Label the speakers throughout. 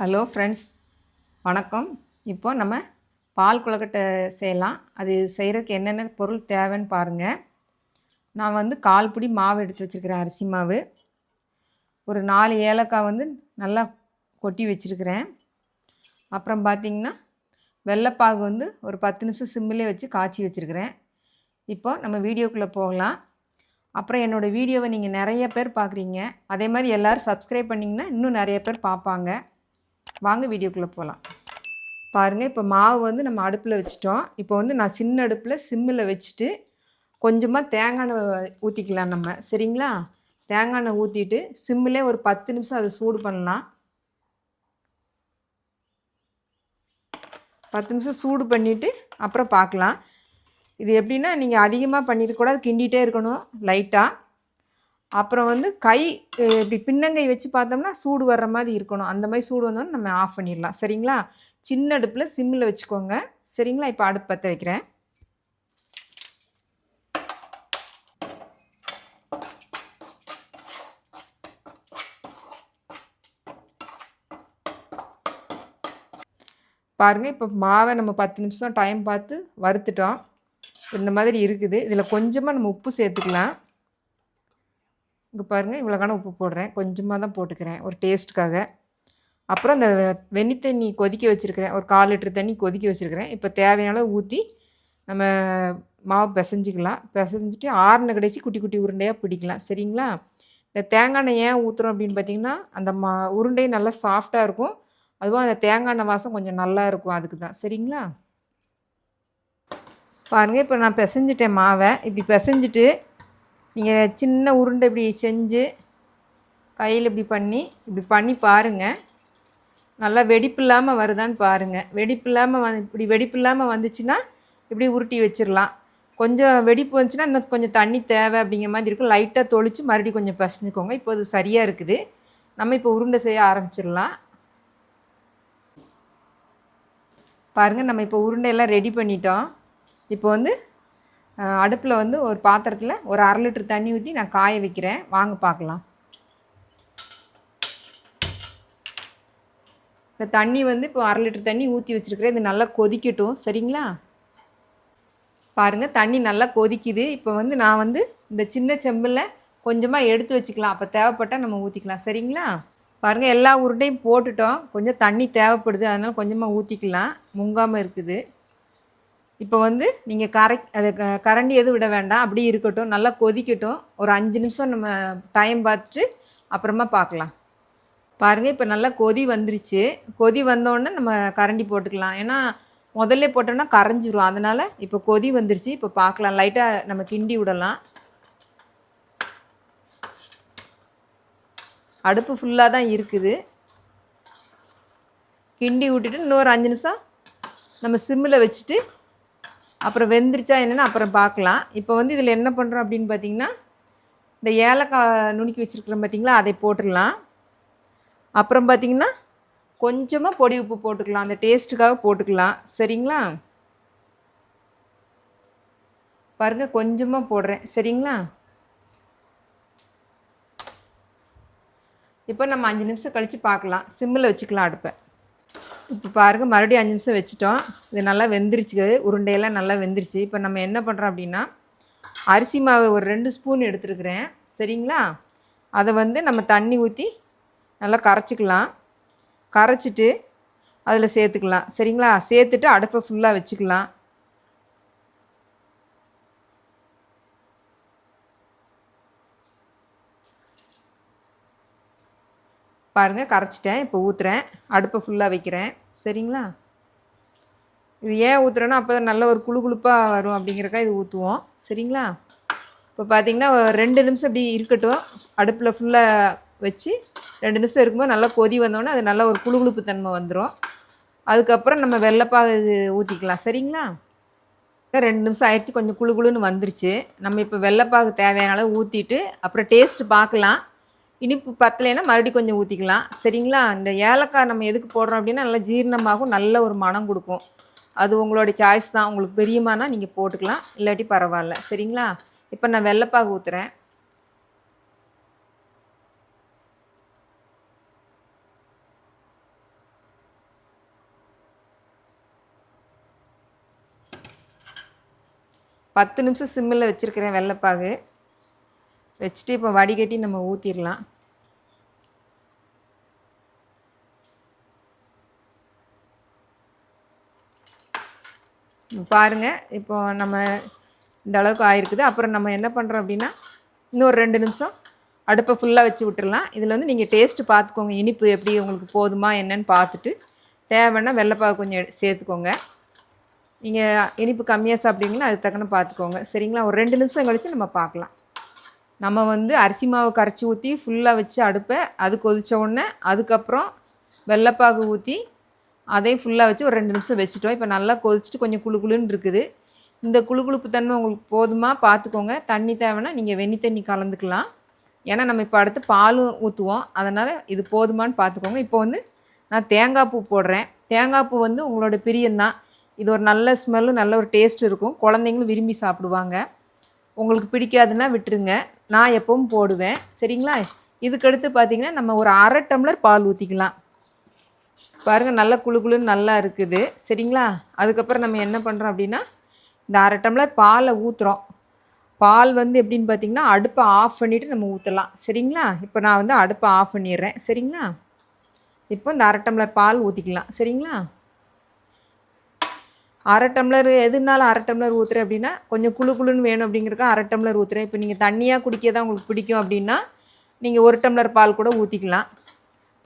Speaker 1: Hello friends வணக்கம். இப்போ நம்ம பால் குழக்கட்டை செய்யலாம். அது செய்கிறதுக்கு என்னென்ன பொருள் தேவைன்னு பாருங்கள் நான் வந்து கால் பிடி மாவு எடுத்து வச்சுருக்கிறேன் அரிசி மாவு. ஒரு நாலு ஏலக்காய் வந்து நல்லா கொட்டி வச்சுருக்கிறேன். அப்புறம் பார்த்திங்கன்னா வெள்ளைப்பாகு வந்து ஒரு பத்து நிமிஷம் சிம்மிலே வச்சு காய்ச்சி வச்சுருக்கிறேன். இப்போ நம்ம வீடியோக்குள்ளே போகலாம். அப்புறம் என்னோடய வீடியோவை நீங்கள் நிறைய பேர் பார்க்குறீங்க அதே மாதிரி எல்லோரும் சப்ஸ்கிரைப் பண்ணிங்கன்னா இன்னும் நிறைய பேர் பார்ப்பாங்க வாங்க வீடியோக்குள்ளே போகலாம் பாருங்கள் இப்போ மாவு வந்து நம்ம அடுப்பில் வச்சுட்டோம். இப்போ வந்து நான் சின்ன அடுப்பில் சிம்மில் வச்சுட்டு கொஞ்சமாக தேங்காய் எண்ணெய் ஊற்றிக்கலாம் நம்ம. சரிங்களா? தேங்காய் எண்ணெய் ஊற்றிட்டு சிம்மிலே ஒரு பத்து நிமிஷம் அதை சூடு பண்ணலாம். பத்து நிமிஷம் சூடு பண்ணிவிட்டு அப்புறம் பார்க்கலாம். இது எப்படின்னா நீங்கள் அதிகமாக பண்ணிடக்கூடாது கிண்டிகிட்டே இருக்கணும் லைட்டாக அப்புறம் வந்து கை இப்படி பின்னங்கை வச்சு பார்த்தோம்னா சூடு வர்ற மாதிரி இருக்கணும். அந்த மாதிரி சூடு வந்தோன்னு நம்ம ஆஃப் பண்ணிடலாம். சரிங்களா? சின்ன அடுப்பில் சிம்மில் வச்சுக்கோங்க. சரிங்களா? இப்போ அடுப்பு பற்ற வைக்கிறேன். பாருங்கள் இப்போ மாவை நம்ம பத்து நிமிஷம் டைம் பார்த்து வறுத்துட்டோம். இந்த மாதிரி இருக்குது. இதில் கொஞ்சமாக நம்ம உப்பு சேர்த்துக்கலாம். இங்கே பாருங்கள் இவ்வளோக்கான உப்பு போடுறேன். கொஞ்சமாக தான் போட்டுக்கிறேன் ஒரு டேஸ்ட்டுக்காக அப்புறம் அந்த வெந்நி தண்ணி கொதிக்க வச்சுருக்கிறேன். ஒரு கால் லிட்டர் தண்ணி கொதிக்க வச்சுருக்கிறேன். இப்போ தேவையான ஊற்றி நம்ம மாவு பிசைஞ்சிக்கலாம். பிசைஞ்சிட்டு ஆறுன கடைசி குட்டி குட்டி உருண்டையாக பிடிக்கலாம். சரிங்களா? இந்த தேங்காய் எண்ணெய் ஏன் ஊற்றுறோம் அப்படின்னு பார்த்தீங்கன்னா அந்த மா உருண்டை நல்லா சாஃப்டாக இருக்கும். அதுவும் அந்த தேங்காய் எண்ணெய் வாசம் கொஞ்சம் நல்லா இருக்கும் அதுக்கு தான். சரிங்களா? பாருங்கள் இப்போ நான் பிசைஞ்சிட்டேன் மாவை. இப்படி பிசைஞ்சிட்டு நீங்கள் சின்ன உருண்டை இப்படி செஞ்சு கையில் இப்படி பண்ணி இப்படி பண்ணி பாருங்கள் நல்லா வெடிப்பு இல்லாமல் வருதான்னு பாருங்கள் வெடிப்பு இல்லாமல் வந்து இப்படி வெடிப்பு இல்லாமல் வந்துச்சுன்னா இப்படி உருட்டி வச்சிடலாம் கொஞ்சம் வெடிப்பு வந்துச்சுன்னா இன்னும் கொஞ்சம் தண்ணி தேவை அப்படிங்கிற மாதிரி இருக்கும். லைட்டாக தொளித்து மறுபடியும் கொஞ்சம் பிசைஞ்சுக்கோங்க. இப்போ அது சரியாக இருக்குது. நம்ம இப்போ உருண்டை செய்ய ஆரம்பிச்சிடலாம் பாருங்கள் நம்ம இப்போ உருண்டையெல்லாம் ரெடி பண்ணிட்டோம். இப்போ வந்து அடுப்பில் வந்து ஒரு பாத்திரத்தில் ஒரு அரை லிட்டர் தண்ணி ஊற்றி நான் காய வைக்கிறேன். வாங்க பார்க்கலாம். இந்த தண்ணி வந்து இப்போ அரை லிட்டர் தண்ணி ஊற்றி வச்சுருக்கிறேன். இது நல்லா கொதிக்கட்டும். சரிங்களா? பாருங்கள் தண்ணி நல்லா கொதிக்குது. இப்போ வந்து நான் வந்து இந்த சின்ன செம்பில் கொஞ்சமாக எடுத்து வச்சுக்கலாம். அப்போ தேவைப்பட்டால் நம்ம ஊற்றிக்கலாம் சரிங்களா? பாருங்கள் எல்லா உருண்டையும் போட்டுட்டோம். கொஞ்சம் தண்ணி தேவைப்படுது. அதனால் கொஞ்சமாக ஊற்றிக்கலாம் முங்காமல் இருக்குது. இப்போ வந்து நீங்கள் கரை அது க- கரண்டி எதுவும் விட வேண்டாம். அப்படி இருக்கட்டும். நல்லா கொதிக்கட்டும். ஒரு அஞ்சு நிமிஷம் நம்ம டைம் பார்த்துட்டு அப்புறமா பார்க்கலாம். பாருங்கள் இப்போ நல்லா கொதி வந்துருச்சு. கொதி வந்தோடனே நம்ம கரண்டி போட்டுக்கலாம். ஏன்னா முதல்ல போட்டோம்னா கரைஞ்சிரும். அதனால் இப்போ கொதி வந்துருச்சு. இப்போ பார்க்கலாம். லைட்டாக நம்ம கிண்டி விடலாம். அடுப்பு ஃபுல்லாக தான் இருக்குது. கிண்டி விட்டுட்டு இன்னொரு அஞ்சு நிமிஷம் நம்ம சிம்மில் வச்சுட்டு அப்புறம் வெந்துருச்சா என்னென்னு அப்புறம் பார்க்கலாம். இப்போ வந்து இதில் என்ன பண்ணுறோம் அப்படின்னு பார்த்தீங்கன்னா இந்த ஏலக்காய் நுணுக்கி வச்சுருக்குறோம் பார்த்திங்களா அதை போட்டுடலாம். அப்புறம் பார்த்தீங்கன்னா கொஞ்சமாக பொடி உப்பு போட்டுக்கலாம். அந்த டேஸ்ட்டுக்காக போட்டுக்கலாம். சரிங்களா? பாருங்கள் கொஞ்சமாக போடுறேன். சரிங்களா? இப்போ நம்ம அஞ்சு நிமிஷம் கழித்து பார்க்கலாம். சிம்மில் வச்சுக்கலாம் அடுப்பை. இப்போ பாருங்கள் மறுபடியும் அஞ்சு நிமிஷம் வச்சுட்டோம். இது நல்லா வெந்துருச்சு உருண்டையெல்லாம் நல்லா வெந்துருச்சு. இப்போ நம்ம என்ன பண்ணுறோம் அப்படின்னா அரிசி மாவு ஒரு ரெண்டு ஸ்பூன் எடுத்துருக்குறேன். சரிங்களா? அதை வந்து நம்ம தண்ணி ஊற்றி நல்லா கரைச்சிக்கலாம். கரைச்சிட்டு அதில் சேர்த்துக்கலாம். சரிங்களா? சேர்த்துட்டு அடுப்பை ஃபுல்லாக வச்சுக்கலாம். பாருங்கள் கரைச்சிட்டேன். இப்போ ஊற்றுறேன் அடுப்பை ஃபுல்லாக வைக்கிறேன். சரிங்களா? இது ஏன் ஊற்றுறேன்னா அப்போ நல்ல ஒரு குழு குழுப்பாக வரும் அப்படிங்கிறக்கா இது ஊற்றுவோம் சரிங்களா? இப்போ பார்த்தீங்கன்னா ரெண்டு நிமிஷம் இப்படி இருக்கட்டும். அடுப்பில் ஃபுல்லாக வச்சு ரெண்டு நிமிஷம் இருக்கும்போது நல்லா கொதி வந்தோடனே அது நல்ல ஒரு குழு குழுப்பு தன்மை வந்துடும் அதுக்கப்புறம் நம்ம வெள்ளைப்பாகு இது ஊற்றிக்கலாம் சரிங்களா? ரெண்டு நிமிஷம் ஆயிடுச்சு கொஞ்சம் குழு குழுன்னு வந்துருச்சு. நம்ம இப்போ வெள்ளைப்பாகு தேவையான அளவு ஊற்றிட்டு அப்புறம் டேஸ்ட்டு பார்க்கலாம். இனிப்பு பத்தலைன்னா மறுபடியும் கொஞ்சம் ஊற்றிக்கலாம் சரிங்களா? இந்த ஏலக்காய் நம்ம எதுக்கு போடுறோம் அப்படின்னா நல்லா ஜீரணமாகும் நல்ல ஒரு மனம் கொடுக்கும். அது உங்களோட சாய்ஸ் தான். உங்களுக்கு பெரியமானா நீங்கள் போட்டுக்கலாம். இல்லாட்டி பரவாயில்ல. சரிங்களா? இப்போ நான் வெள்ளைப்பாகு ஊற்றுறேன் பத்து நிமிஷம் சிம்மில் வச்சுருக்கிறேன் வெள்ளைப்பாகு. வச்சுட்டு இப்போ வடிகட்டி நம்ம ஊற்றிடலாம் பாருங்கள் இப்போ நம்ம இந்த அளவுக்கு ஆயிருக்குது. அப்புறம் நம்ம என்ன பண்ணுறோம் அப்படின்னா இன்னொரு ரெண்டு நிமிஷம் அடுப்பை ஃபுல்லாக வச்சு விட்டுடலாம் இதில் வந்து நீங்கள் டேஸ்ட்டு பார்த்துக்கோங்க இனிப்பு எப்படி உங்களுக்கு போதுமா என்னன்னு பார்த்துட்டு தேவைன்னா வெள்ளைப்பாவை கொஞ்சம் சேர்த்துக்கோங்க. நீங்கள் இனிப்பு கம்மியாக சாப்பிட்டீங்கன்னா அதுக்கு தக்கன பார்த்துக்கோங்க சரிங்களா? ஒரு ரெண்டு நிமிஷம் கழித்து நம்ம பார்க்கலாம் நம்ம வந்து அரிசி மாவு கரைச்சி ஊற்றி ஃபுல்லாக வச்சு அடுப்பை அது கொதித்த உடனே அதுக்கப்புறம் வெள்ளைப்பாகு ஊற்றி அதையும் ஃபுல்லாக வச்சு ஒரு ரெண்டு நிமிஷம் வச்சுட்டோம். இப்போ நல்லா கொதிச்சுட்டு கொஞ்சம் குளு குளுன்னு இருக்குது. இந்த குளு குழுப்பு தன்மை உங்களுக்கு போதுமா? பார்த்துக்கோங்க தண்ணி தேவைன்னா நீங்கள் வெண்ணி தண்ணி கலந்துக்கலாம். ஏன்னா நம்ம இப்போ அடுத்து பாலும் ஊற்றுவோம் அதனால் இது போதுமான்னு பார்த்துக்கோங்க இப்போ வந்து நான் தேங்காய் பூ போடுறேன். தேங்காய் பூ வந்து உங்களோட பிரியம்தான். இது ஒரு நல்ல ஸ்மெல்லும் நல்ல ஒரு டேஸ்ட் இருக்கும். குழந்தைங்களும் விரும்பி சாப்பிடுவாங்க. உங்களுக்கு பிடிக்காதுன்னா விட்டுருங்க. நான் எப்பவும் போடுவேன். சரிங்களா? இதுக்கடுத்து பார்த்தீங்கன்னா நம்ம ஒரு அரை டம்ளர் பால் ஊற்றிக்கலாம் பாருங்கள் நல்லா குளு குளுன்னு நல்லா இருக்குது. சரிங்களா? அதுக்கப்புறம் நம்ம என்ன பண்ணுறோம் அப்படின்னா இந்த அரை டம்ளர் பாலை ஊற்றுறோம் பால் வந்து எப்படின்னு பார்த்தீங்கன்னா அடுப்பை ஆஃப் பண்ணிவிட்டு நம்ம ஊற்றலாம் சரிங்களா? இப்போ நான் வந்து அடுப்பை ஆஃப் பண்ணிடுறேன். சரிங்களா? இப்போ இந்த அரை டம்ளர் பால் ஊற்றிக்கலாம் சரிங்களா? அரை டம்ளர் எதுனாலும் அரை டம்ளர் ஊற்றுறேன் அப்படின்னா கொஞ்சம் குளு குளுன்னு வேணும் அப்படிங்கிறக்க அரை டம்ளர் ஊற்றுறேன் இப்போ நீங்கள் தண்ணியாக குடிக்க தான் உங்களுக்கு பிடிக்கும் அப்படின்னா நீங்கள் ஒரு டம்ளர் பால் கூட ஊற்றிக்கலாம்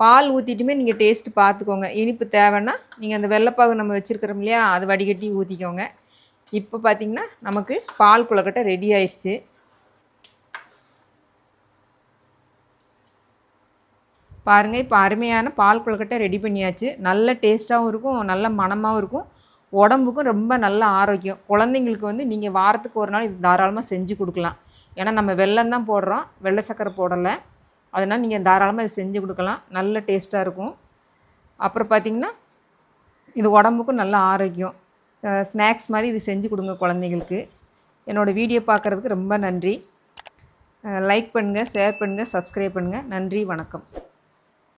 Speaker 1: பால் ஊற்றிட்டுமே நீங்கள் டேஸ்ட் பார்த்துக்கோங்க இனிப்பு தேவைன்னா நீங்கள் அந்த வெள்ளைப்பாகு நம்ம வச்சுருக்கிறோம் இல்லையா அது வடிகட்டி ஊற்றிக்கோங்க இப்போ பார்த்தீங்கன்னா நமக்கு பால் குளக்கட்டை ரெடி ஆயிடுச்சு. பாருங்கள் இப்போ அருமையான பால் கொழுக்கட்டை ரெடி பண்ணியாச்சு. நல்ல டேஸ்ட்டாகவும் இருக்கும் நல்ல மணமாகவும் இருக்கும். உடம்புக்கும் ரொம்ப நல்ல ஆரோக்கியம். குழந்தைங்களுக்கு வந்து நீங்கள் வாரத்துக்கு ஒரு நாள் இது தாராளமாக செஞ்சு கொடுக்கலாம். ஏன்னா நம்ம வெள்ளம் தான் போடுறோம். வெள்ளை சக்கரை போடலை. அதனால் நீங்கள் தாராளமாக இது செஞ்சு கொடுக்கலாம். நல்ல டேஸ்ட்டாக இருக்கும். அப்புறம் பார்த்திங்கன்னா இது உடம்புக்கும் நல்ல ஆரோக்கியம். ஸ்நாக்ஸ் மாதிரி இது செஞ்சு கொடுங்க குழந்தைங்களுக்கு என்னோடய வீடியோ பார்க்குறதுக்கு ரொம்ப நன்றி. லைக் பண்ணுங்கள் ஷேர் பண்ணுங்கள் சப்ஸ்கிரைப் பண்ணுங்கள் நன்றி வணக்கம்.